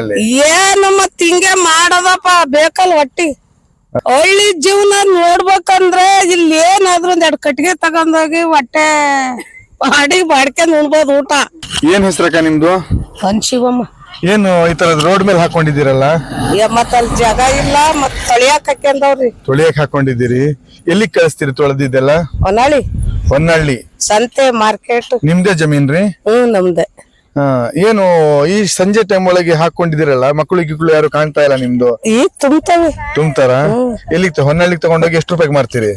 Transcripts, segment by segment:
ಅಲ್ಲಿ ಏನು ಮತ್ ಹಿಂಗೆ ಮಾಡದಪ್ಪ ಬೇಕಲ್ ಹೊಟ್ಟಿ ಹಳ್ಳಿ ಜೀವನ ನೋಡ್ಬೇಕಂದ್ರೆ ಇಲ್ಲಿ ಏನಾದ್ರು ಒಂದ್ ಎರಡ್ ಕಟ್ಟಿಗೆ ತಗೊಂಡೋಗಿ ಹೊಟ್ಟೆ ಮಾಡಿ ಬಾಡ್ಕೊಂಡ್ ಉಣ್ಬೋದು ಊಟ. ಏನ್ ಹೆಸರಕ್ಕ ನಿಮ್ದು? ಶಿವಮ್ಮ. ಏನು ಈ ತರದ್ ರೋಡ್ ಮೇಲೆ ಹಾಕೊಂಡಿದ್ದೀರಲ್ಲ? ಮತ್ ಅಲ್ಲಿ ಜಾಗ ಇಲ್ಲ ಮತ್ ತೊಳಿಯಾಕ ಹಾಕೊಂಡವ್ರಿ ತೊಳಿಯಕ್ ಹಾಕೊಂಡಿದ್ದೀರಿ. ಎಲ್ಲಿ ಕಳಿಸ್ತೀರಿ ತೊಳೆದಿದ್ದೆಲ್ಲ ಹೊನ್ನಾಳಿ. ಹೊನ್ನಳ್ಳಿ ಸಂತೆ ಮಾರ್ಕೆಟ್. ನಿಮ್ದೇ ಜಮೀನ್ ರೀ ಹ್ಮ್ ನಮ್ದೆ. ಏನು ಈ ಸಂಜೆ ಟೈಮ್ ಒಳಗೆ ಹಾಕೊಂಡಿದಿರಲ್ಲ ಮಕ್ಕಳು ಗಿಕ್ಕಳು ಯಾರು ಕಾಣ್ತಾ ಇಲ್ಲ ನಿಮ್ದು? ಈಗ ತುಂಬ್ತವೆ. ತುಂಬ್ತಾರ? ಎಲ್ಲಿಗೆ ಹೊನ್ನಳ್ಳಿಗೆ ತಗೊಂಡೋಗಿ ಎಷ್ಟು ರೂಪಾಯಿಗೆ ಮಾರ್ತೀರಿ?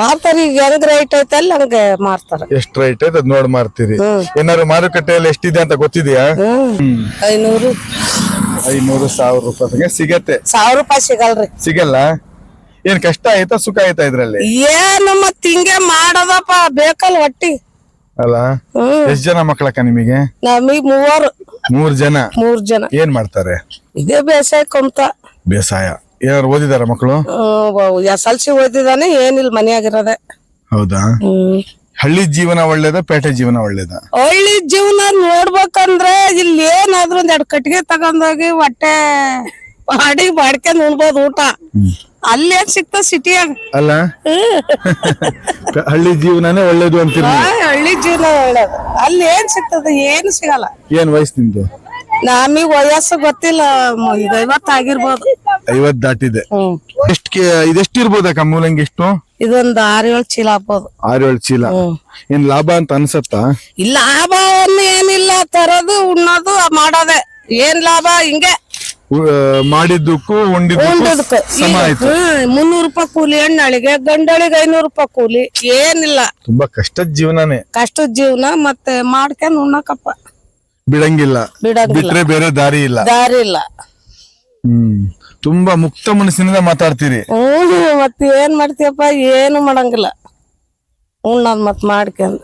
ಮಾರ್ತಾರ ಈಗ ಹೆಂಗ್ ರೈಟ್ ಐತಲ್ಲ ಹಂಗೆ ಮಾರ್ತಾರ. ಎಷ್ಟು ರೈಟ್ ಐತೆ ಅದ್ ನೋಡಿ ಮಾರ್ತೀರಿ. ಏನಾದ್ರು ಮಾರುಕಟ್ಟೆಯಲ್ಲಿ ಎಷ್ಟಿದೆ ಅಂತ ಗೊತ್ತಿದ್ಯಾ? ಐನೂರು. ಐನೂರು ಸಾವಿರ ರೂಪಾಯಿ ಸಿಗತ್ತೆ. ಸಾವಿರ ರೂಪಾಯಿ ಸಿಗಲ್ರಿ. ಸಿಗಲ್ಲ? ಏನ್ ಕಷ್ಟ ಆಯ್ತಾ ಸುಖ ಆಯ್ತಾ ಇದ್ರಲ್ಲಿ? ಏನು ಮತ್ ಹಿಂಗೆ ಮಾಡದಪ್ಪ ಬೇಕಲ್ಲ ಒಟ್ಟಿ. ಅಲ್ಲ? ಎಷ್ಟ್ ಜನ ಮಕ್ಕಳಕ್ಕ ನಿಮಗೆ? ನಮಗ್ ಮೂವರು. ಮೂರ್ ಜನ? ಮೂರ್ ಜನ. ಏನ್ ಮಾಡ್ತಾರೆ? ಇದೇ ಬೇಸಾಯ ಕೊಂತ ಬೇಸಾಯ. ಏನಾರು ಓದಿದಾರ ಮಕ್ಕಳು ಎಸ್ ಎಲ್ ಸಿ ಓದಿದಾನೆ ಏನಿಲ್ಲ ಮನೆಯಾಗಿರೋದೆ. ಹೌದಾ? ಹಳ್ಳಿ ಜೀವನ ಒಳ್ಳೇದ ಪೇಟೆ ಜೀವನ ಒಳ್ಳೇದ? ಹಳ್ಳಿ ಜೀವನ ನೋಡ್ಬೇಕಂದ್ರೆ ಇಲ್ಲಿ ಏನಾದ್ರು ಒಂದ್ ಎರಡ್ ಕಟ್ಟಿಗೆ ತಗೊಂಡೋಗಿ ಹೊಟ್ಟೆ ಮಾಡಿ ಮಾಡ್ಕೊಂಡ್ ಉಣ್ಬೋದು ಊಟ. ಅಲ್ಲಿ ಏನ್ ಸಿಗ್ತ ಸಿಟಿಯಾಗ ಅಲ್ಲ? ಹಳ್ಳಿ ಜೀವನನೇ ಒಳ್ಳೇದು ಅಂತೀರಿ ಹಳ್ಳಿ ಜೀವನ ಹೇಳೋದು. ಅಲ್ಲಿ ಏನ್ ಸಿಗ್ತದ ಏನು ಸಿಗಲ್ಲ. ಏನ್ ವಯಸ್ಸು ನಿಮ್ದು? ನಮಗ್ ವಯಸ್ಸು ಗೊತ್ತಿಲ್ಲ ಮ- ಇದು ಐವತ್ ದಾಟಿದೆ. ಹ್ಮ್. ಎಷ್ಟ್ ಇದೆಷ್ಟು ಇರ್ಬೋದಕ್ಕ ಮೂಲಂಗಿ ಎಷ್ಟು? ಇದೊಂದು ಆರು ಏಳು ಚೀಲ ಹಾಕ್ಬೋದು ಆರೇಳು ಏಳು ಚೀಲ ಏನ್ ಲಾಭ ಅಂತ ಅನ್ಸತ್ತ? ಲಾಭ ಲಾಭವನ್ನು ಏನಿಲ್ಲ ತರೋದು ಉಣ್ಣೋದು ಮಾಡೋದೆ. ಏನ್ ಲಾಭ ಹಿಂಗೆ. ಮಾಡಿದ್ದಕ್ಕೂ ಉಂಡಿದ್ದಕ್ಕೂ ಸಮ ಆಯ್ತು. ಮುನ್ನೂರು ರೂಪಾಯಿ ಕೂಲಿ ಹೆಣ್ಣಾಳಿಗೆ ಗಂಡಳಿಗೆ ಐನೂರು ರೂಪಾಯಿ ಕೂಲಿ ಏನಿಲ್ಲ. ತುಂಬಾ ಕಷ್ಟದ ಜೀವನನೇ. ಕಷ್ಟದ ಜೀವನ ಮತ್ತೆ ಮಾಡ್ಕೊಂಡ್ ಉಣ್ಣಕಪ್ಪ. ಬಿಡಂಗಿಲ್ಲ. ಬಿಡಂಗಿಲ್ಲ. ಬಿಟ್ರೆ ಬೇರೆ ದಾರಿ ಇಲ್ಲ. ದಾರಿ ಇಲ್ಲ. ಹ್ಮ್. ತುಂಬಾ ಮುಕ್ತ ಮನಸ್ಸಿನಿಂದ ಮಾತಾಡ್ತೀರಿ. ಹ್ಮ್ ಮತ್ತೆ ಏನ್ ಮಾಡ್ತೀಯಪ್ಪ ಏನು ಮಾಡಂಗಿಲ್ಲ. ಉಣ್ಣದ್ ಮತ್ ಮಾಡ್ಕೊಂಡ್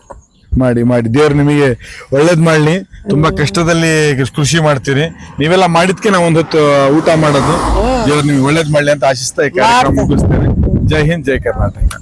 ಮಾಡಿ ಮಾಡಿ. ದೇವ್ರು ನಿಮಗೆ ಒಳ್ಳೇದ್ ಮಾಡ್ಲಿ. ತುಂಬಾ ಕಷ್ಟದಲ್ಲಿ ಕೃಷಿ ಮಾಡ್ತೀರಿ. ನೀವೆಲ್ಲ ಮಾಡಿದ್ಕೆ ನಾವು ಒಂದ್ ಹೊತ್ತು ಊಟ ಮಾಡೋದು. ದೇವ್ರು ನಿಮಗೆ ಒಳ್ಳೇದ್ ಮಾಡ್ಲಿ ಅಂತ ಆಶಿಸ್ತಾ ಈ ಕಾರ್ಯಕ್ರಮ ಮುಗಿಸ್ತೇನೆ ಜೈ ಹಿಂದ್ ಜೈ ಕರ್ನಾಟಕ.